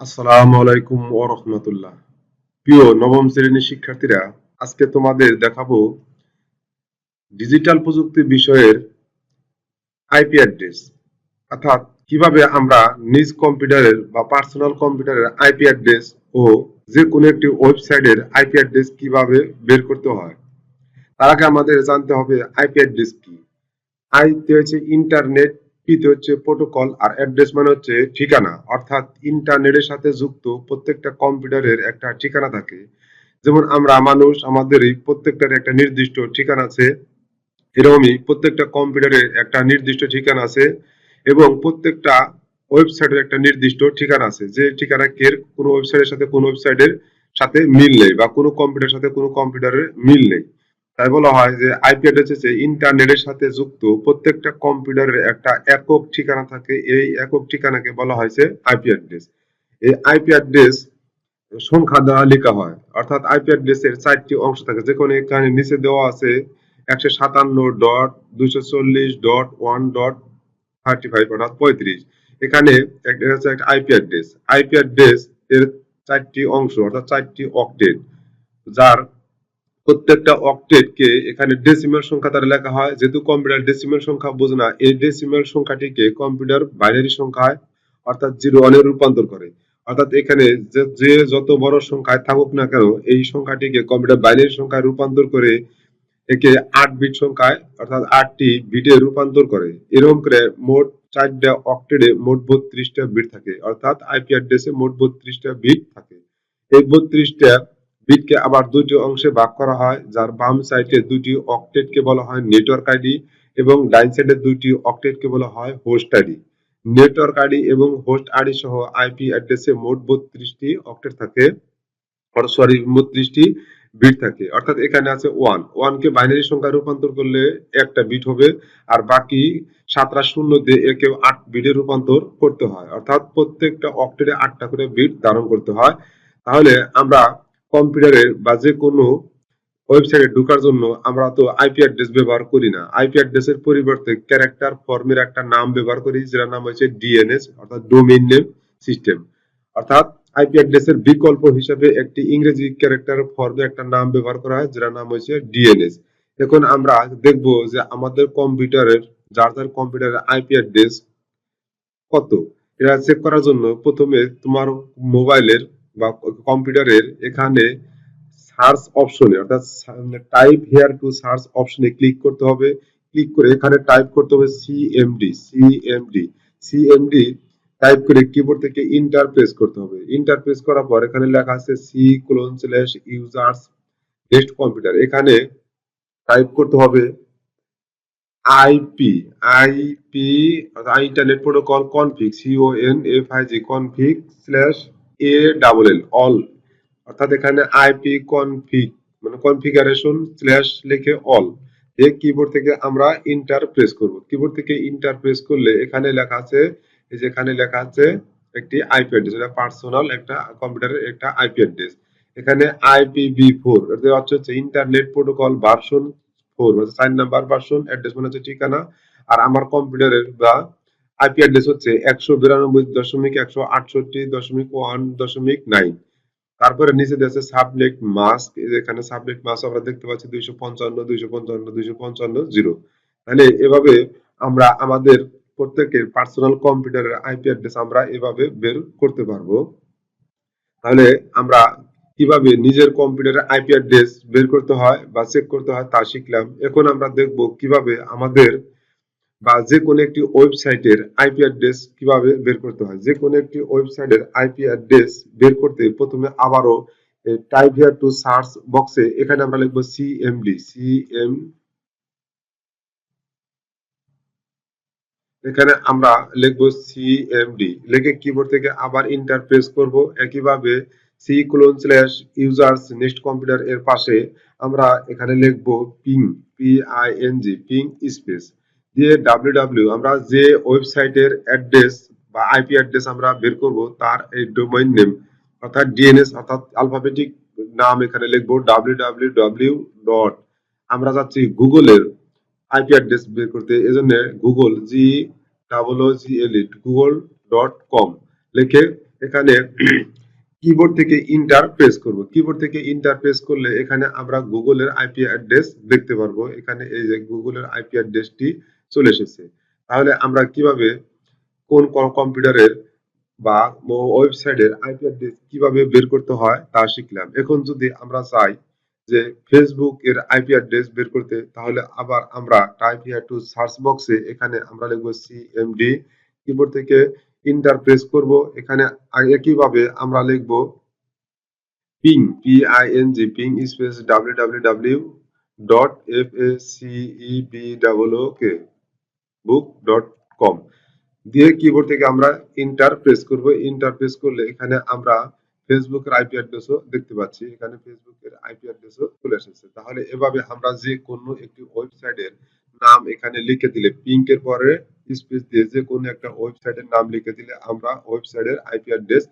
আসসালামু আলাইকুম ওয়া রাহমাতুল্লাহ। প্রিয় নবম শ্রেণির শিক্ষার্থীরা, আজকে তোমাদের দেখাবো ডিজিটাল প্রযুক্তি বিষয়ের আইপি অ্যাড্রেস। অর্থাৎ কীভাবে আমরা নিজ কম্পিউটারের বা পার্সোনাল কম্পিউটারের আইপি অ্যাড্রেস ও যে কোনো একটি ওয়েবসাইটের আইপি অ্যাড্রেস কীভাবে বের করতে হয়। তার আগে আমাদের জানতে হবে আইপি অ্যাড্রেস কি। আইতে হচ্ছে ইন্টারনেট পিতে হচ্ছে প্রোটোকল আর অ্যাড্রেস মানে হচ্ছে ঠিকানা। অর্থাৎ ইন্টারনেটের সাথে যুক্ত প্রত্যেকটা কম্পিউটারের একটা ঠিকানা থাকে। যেমন আমরা মানুষ আমাদেরই প্রত্যেকটার একটা নির্দিষ্ট ঠিকানা আছে। এরকমই প্রত্যেকটা কম্পিউটারের একটা নির্দিষ্ট ঠিকানা আছে এবং প্রত্যেকটা ওয়েবসাইটের একটা নির্দিষ্ট ঠিকানা আছে। যে ঠিকানা কে কোনো ওয়েবসাইটের সাথে কোনো ওয়েবসাইটের সাথে মিল নেই বা কোনো কম্পিউটারের সাথে কোনো কম্পিউটারের মিল নেই। তাই বলা হয় যে আইপি অ্যাড্রেস হচ্ছে ইন্টারনেটের সাথে যুক্ত। প্রত্যেকটা কম্পিউটারের একটা একক ঠিকানা থাকে। এই একক ঠিকানাকে বলা হয়েছে আইপি অ্যাড্রেস এই আইপি অ্যাড্রেস সংখ্যা দ্বারা লেখা হয়। অর্থাৎ আইপি অ্যাড্রেসের চারটি অংশ থাকে। যেখানে এখানে নিচে দেওয়া আছে একশো সাতান্ন ডট দুইশো চল্লিশ dot one dot thirty five অর্থাৎ পঁয়ত্রিশ। এখানে একটা হচ্ছে একটা আইপি অ্যাড্রেস আইপি অ্যাড্রেস এর চারটি অংশ অর্থাৎ চারটি অক্টেট যার প্রত্যেকটা অক্টেটকে এখানে ডেসিমাল সংখ্যা দ্বারা লেখা হয়। যেহেতু কম্পিউটার ডেসিমাল সংখ্যা বোঝে না, এই ডেসিমাল সংখ্যাটিকে কম্পিউটার বাইনারি সংখ্যায় অর্থাৎ জিরো ওয়ানে রূপান্তর করে। অর্থাৎ এখানে যে যত বড় সংখ্যায় থাকুক না কেন, এই সংখ্যাটিকে কম্পিউটার বাইনারি সংখ্যায় রূপান্তর করে একে আট বিট সংখ্যায়, অর্থাৎ আটটি বিটে রূপান্তর করে। এরকম করে মোট চারটা অক্টেটে মোট বত্রিশটা বিট থাকে। অর্থাৎ আইপি অ্যাড্রেসে মোট বত্রিশটা বিট থাকে। এই বত্রিশটা বিটকে আবার দুটি অংশে ভাগ করা হয়, যার বাম সাইডে দুটি অক্টেটকে বলা হয় নেটওয়ার্ক আইডি এবং ডাইন সাইডে দুটি অক্টেটকে বলা হয় হোস্ট আইডি। নেটওয়ার্ক আইডি এবং হোস্ট আইডি সহ আইপি অ্যাড্রেসে মোট বত্রিশটি অক্টেট থাকে সরি, বত্রিশটি বিট থাকে। অর্থাৎ এখানে আছে ওয়ান। ওয়ানকে বাইনারি সংখ্যা রূপান্তর করলে একটা বিট হবে, আর বাকি সাতটা শূন্য দিয়ে একে আট বিটে রূপান্তর করতে হয়। অর্থাৎ প্রত্যেকটা অক্টেটে আটটা করে বিট ধারণ করতে হয়। তাহলে আমরা কম্পিউটারের বা যে কোনো ওয়েবসাইটে ঢোকার জন্য আমরা তো আইপি অ্যাড্রেস ব্যবহার করি না। আইপি অ্যাড্রেসের পরিবর্তে ক্যারেক্টার ফর্মের একটা নাম ব্যবহার করি, যেটার নাম হচ্ছে ডিএনএস অর্থাৎ ডোমেইন নেম সিস্টেম অর্থাৎ আইপি অ্যাড্রেসের বিকল্প হিসেবে একটি ইংরেজি ক্যারেক্টার ফর্মে একটা নাম ব্যবহার করা হয়, যেটার নাম হচ্ছে ডিএনএস এখন আমরা দেখব যে আমাদের কম্পিউটারের যার যার কম্পিউটারের আইপি অ্যাড্রেস কত। এটা চেক করার জন্য প্রথমে তোমার মোবাইলের বা কম্পিউটারের এখানে সার্চ অপশনে অর্থাৎ টাইপ হেয়ার টু সার্চ অপশনে ক্লিক করতে হবে। ক্লিক করে এখানে টাইপ করতে হবে সিএমডি সিএমডি সিএমডি টাইপ করে কিবোর্ড থেকে ইন্টার প্রেস করতে হবে। ইন্টার প্রেস করার পর এখানে লেখা আছে C colon slash users next computer এখানে টাইপ করতে হবে IP IP internet protocol config C O N F I G config slash A double L all অর্থাৎ এখানে আইপি কনফিগ মানে কনফিগারেশন স্ল্যাশ লিখে অল এই কিবোর্ড থেকে আমরা ইন্টার প্রেস করব। কিবোর্ড থেকে ইন্টার প্রেস করলে এখানে লেখা আছে, এই যে এখানে লেখা আছে একটি আইপি অ্যাড্রেস এটা পার্সোনাল একটা কম্পিউটারের একটা আইপি অ্যাড্রেস এখানে আইপিভি ফোর হচ্ছে ইন্টারনেট প্রোটোকল ভার্সন ফোর মানে চার নাম্বার ভার্সন অ্যাড্রেস মানে হচ্ছে ঠিকানা। আর আমার কম্পিউটারের বা আইপি অ্যাড্রেস হচ্ছে একশো বিরানব্বই দশমিক একশো আটষট্টি দশমিক ওয়ান দশমিক নাইন তারপরে নিচে দিয়েছে সাবনেট মাস্ক এখানে সাবনেট মাস্ক আমরা দেখতে পাচ্ছি দুইশো পঞ্চান্ন দুইশো পঞ্চান্ন দুইশো পঞ্চান্ন জিরো তাহলে এভাবে আমরা আমাদের প্রত্যেকের পার্সোনাল কম্পিউটারের আইপি অ্যাড্রেস আমরা এভাবে বের করতে পারব। তাহলে আমরা কীভাবে নিজের কম্পিউটারের আইপি অ্যাড্রেস বের করতে হয় বা চেক করতে হয় তা শিখলাম। এখন আমরা দেখব কীভাবে আমাদের বা যে কোনো একটি ওয়েবসাইটের আইপি অ্যাড্রেস কীভাবে বের করতে হয়, যে কোনো একটি ওয়েবসাইটের আইপি অ্যাড্রেস বের করতে প্রথমে আবারও টাইপ হিয়ার টু সার্চ বক্সে এখানে আমরা লিখব সিএমডি সিএম এখানে আমরা লিখব সিএমডি লিখে কিবোর্ড থেকে আবার ইন্টার প্রেস করব। একইভাবে C colon slash users next computer এর পাশে আমরা এখানে লিখব ping P I N G ping space দিয়ে ডাব্লিউ আমরা যে ওয়েবসাইটের অ্যাড্রেস বা আইপি অ্যাড্রেস আমরা বের করব, তার এই ডোমেইন নেম অর্থাৎ ডিএনএস অর্থাৎ অ্যালফাবেটিক নাম এখানে লিখব ডাব্লিউ ডট আমরা যাচ্ছি গুগলের আইপি অ্যাড্রেস বের করতে, এজন্য Google G double O G L E Google dot com লিখে এখানে কিবোর্ড থেকে ইন্টার প্রেস করব। কিবোর্ড থেকে ইন্টার প্রেস করলে এখানে আমরা গুগলের আইপি অ্যাড্রেস দেখতে পারব। এখানে এই যে গুগলের আইপি অ্যাড্রেসটি চলে এসেছে। তাহলে আমরা কীভাবে কোন কম্পিউটারের বা ওয়েবসাইটের আইপি অ্যাড্রেস কীভাবে বের করতে হয় তা শিখলাম। এখন যদি আমরা চাই যে ফেসবুক এর আইপি অ্যাড্রেস বের করতে, তাহলে আবার আমরা টাইপ হিয়ার টু সার্চ বক্সে এখানে আমরা লিখব সিএমডি কিবোর্ড থেকে ইন্টার প্রেস করব। এখানে একইভাবে আমরা লিখব ping P I N G ping space W W W dot F A C E B double O K book dot com দিয়ে কিবোর্ড থেকে আমরা ইন্টার প্রেস করব। ইন্টার প্রেস করলে এখানে আমরা ফেসবুকের আইপি অ্যাড্রেসও দেখতে পাচ্ছি। এখানে ফেসবুকের আইপি অ্যাড্রেসও চলে এসেছে। তাহলে এভাবে আমরা যে কোনো একটি ওয়েবসাইটের নাম এখানে লিখে দিলে পিঙ্কের পরে স্পেস দিয়ে যে কোনো একটা ওয়েবসাইটের নাম লিখে দিলে আমরা ওয়েবসাইটের আইপি অ্যাড্রেস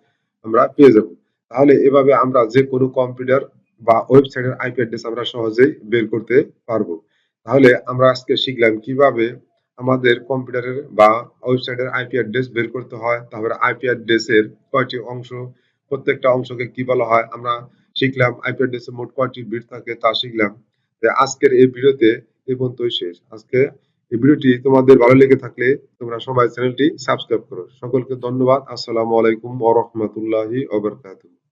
আমরা পেয়ে যাব। তাহলে এভাবে আমরা যে কোনো কম্পিউটার বা ওয়েবসাইটের আইপি অ্যাড্রেস আমরা সহজেই বের করতে পারব। তাহলে আমরা আজকে শিখলাম কীভাবে আমাদের কম্পিউটারের বা ওয়েবসাইটের আইপি অ্যাড্রেস বের করতে হয়। তারপরে আইপি অ্যাড্রেসের কয়টি অংশ, প্রত্যেকটা অংশকে কি বলা হয়, আমরা শিখলাম। আইপি অ্যাড্রেসে মোট কয়টি বিট থাকে তা শিখলাম। আজকের এই ভিডিওতে এই পর্যন্তই শেষ। আজকে এই ভিডিওটি তোমাদের ভালো লেগে থাকলে তোমরা সবাই চ্যানেলটি সাবস্ক্রাইব করো। সকলকে ধন্যবাদ। আসসালামু আলাইকুম ওয়া রাহমাতুল্লাহি ওয়া বারাকাতুহু।